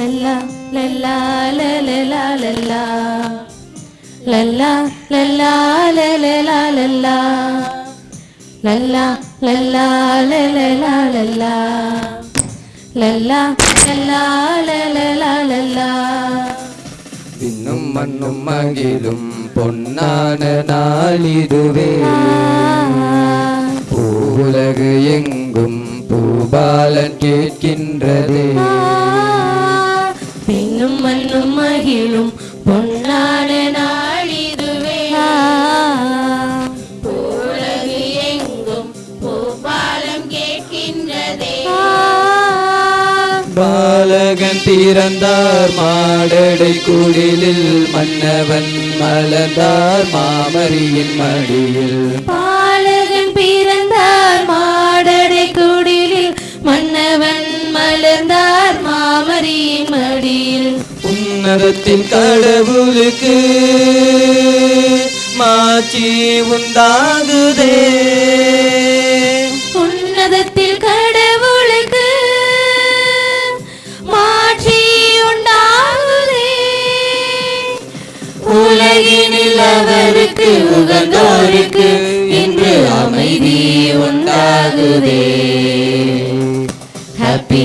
லல்லா லல்லா லலலா லல்லா லல்லா லல்லா லலலா லல்லா லல்லா லல்லா லலலா லல்லா லல்லா லல்லா லலலா லல்லா விண்ணும் மண்ணும் மகிழும் பொன்னான நாளிதுவே பூவுலகு எங்கும் பூபாலன் கேட்கின்றதே பின்னும் மண்ணும் மகிழும் பொன்னான நாளிதுவே உலகு எங்கும் பூபாலம் கேட்கின்றதே. பாலகன் பிறந்தார் மாடடை குடிலில் மன்னவன் மலர்ந்தார் மாமரியின் மடியில். மாமரியின் மடியில் உன்னதத்தின் கடவுளுக்கு மாட்சி உண்டாகுதே. உன்னதத்தில் கடவுளுக்கு மாட்சி உண்டாகுதே. உலகினில் அவருக்கு உகந்தோருக்கு இன்று அமைதி உண்டாகுதே. Happy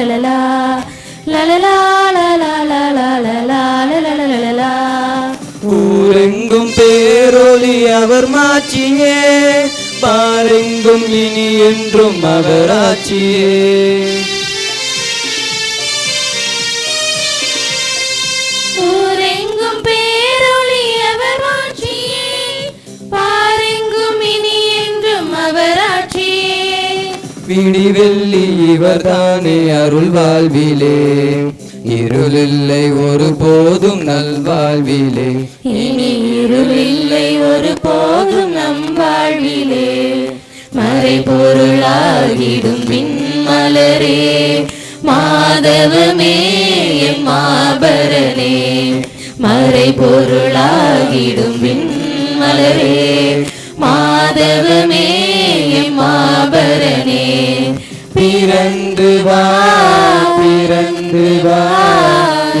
Happy Christmas merry merry merry Christmas ஊரெங்கும் பேரொலி அவர் மாட்சியே பாரெங்கும் இனி என்றும் அவர் ஆட்சியே பிடி வெள்ளி இவர் தானே அருள் வாழ்விலே. இருளில்லை ஒரு போதும் நல்வாழ்விலே இனி இருளில்லை ஒரு போதும் நம் வாழ்விலே. மறை பொருளாகிடும் விண்மலரே. மாதவமே மாபரனே. மறை பொருளாகிடும் விண்மலரே. மாதவமே மாபர பிறந்து வா பிறந்து வா.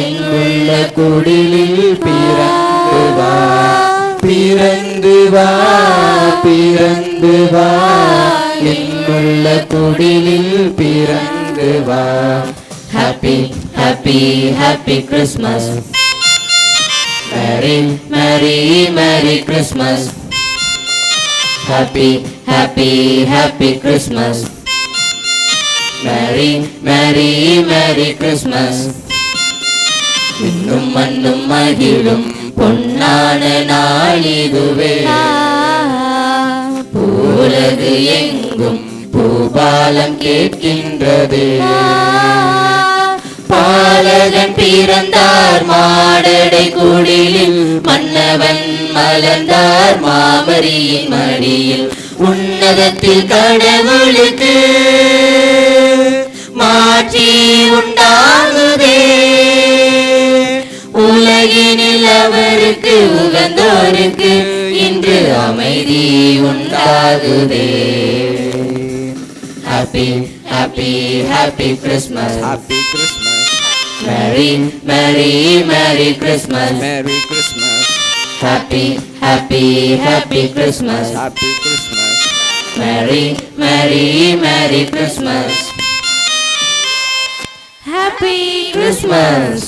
எங்குள்ள குடிலில் பிறந்து வா. பிறந்து வா பிறந்து வா. எங்குள்ள குடிலில் பிறந்து வா. Happy happy happy Christmas merry merry merry Christmas happy happy happy Christmas merry merry merry Christmas இன்னும் மண்ணும் மகிழும் பொன்னான நாள் இதுவே. பூலகு எங்கும் பூபாலம் கேட்கின்றது. பாலகன் பிறந்தார் மாடடை குடிலில் மன்னவன் மலர்ந்தார் மாமரியின் மடியில். உன்னதத்தில் கடவுளுக்கு மாற்றி உண்டாகுதே. உலகினில் அவருக்கு உகந்தோருக்கு இன்று அமைதி உண்டாகுதே. Happy happy happy Christmas Happy Christmas, merry merry merry Christmas Merry Christmas, happy happy happy Christmas Happy Christmas. Merry merry merry Christmas happy Christmas